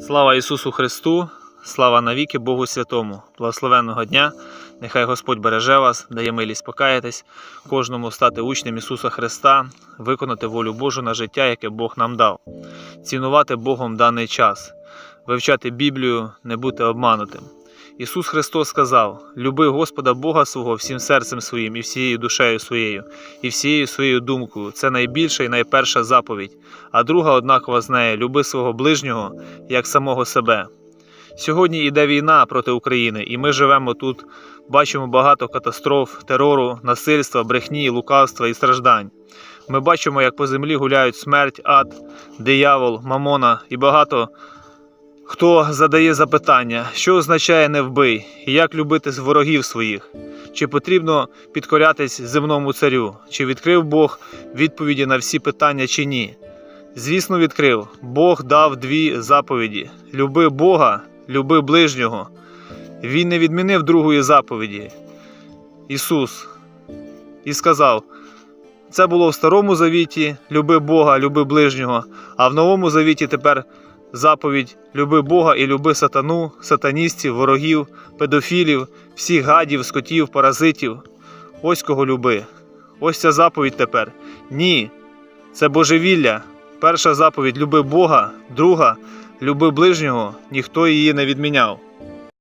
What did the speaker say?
Слава Ісусу Христу, слава навіки Богу Святому, благословенного дня. Нехай Господь береже вас, дає милість покаятись, кожному стати учнем Ісуса Христа, виконати волю Божу на життя, яке Бог нам дав, цінувати Богом даний час, вивчати Біблію, не бути обманутим. Ісус Христос сказав: Люби Господа Бога свого всім серцем своїм і всією душею своєю, і всією своєю думкою. Це найбільша і найперша заповідь. А друга однакова з нею люби свого ближнього як самого себе. Сьогодні йде війна проти України, і ми живемо тут, бачимо багато катастроф, терору, насильства, брехні, лукавства і страждань. Ми бачимо, як по землі гуляють смерть, ад, диявол, мамона і багато хто задає запитання, що означає не вбий, і як любити ворогів своїх. Чи потрібно підкорятись земному царю? Чи відкрив Бог відповіді на всі питання, чи ні? Звісно, відкрив. Бог дав дві заповіді: люби Бога, люби ближнього. Він не відмінив другої заповіді. Ісус. І сказав: це було в старому завіті: люби Бога, люби ближнього, а в новому завіті тепер заповідь люби Бога і люби сатану, сатаністів, ворогів, педофілів, всіх гадів, скотів, паразитів. Ось кого люби. Ось ця заповідь тепер. Ні. Це божевілля. Перша заповідь люби Бога, друга люби ближнього, ніхто її не відміняв.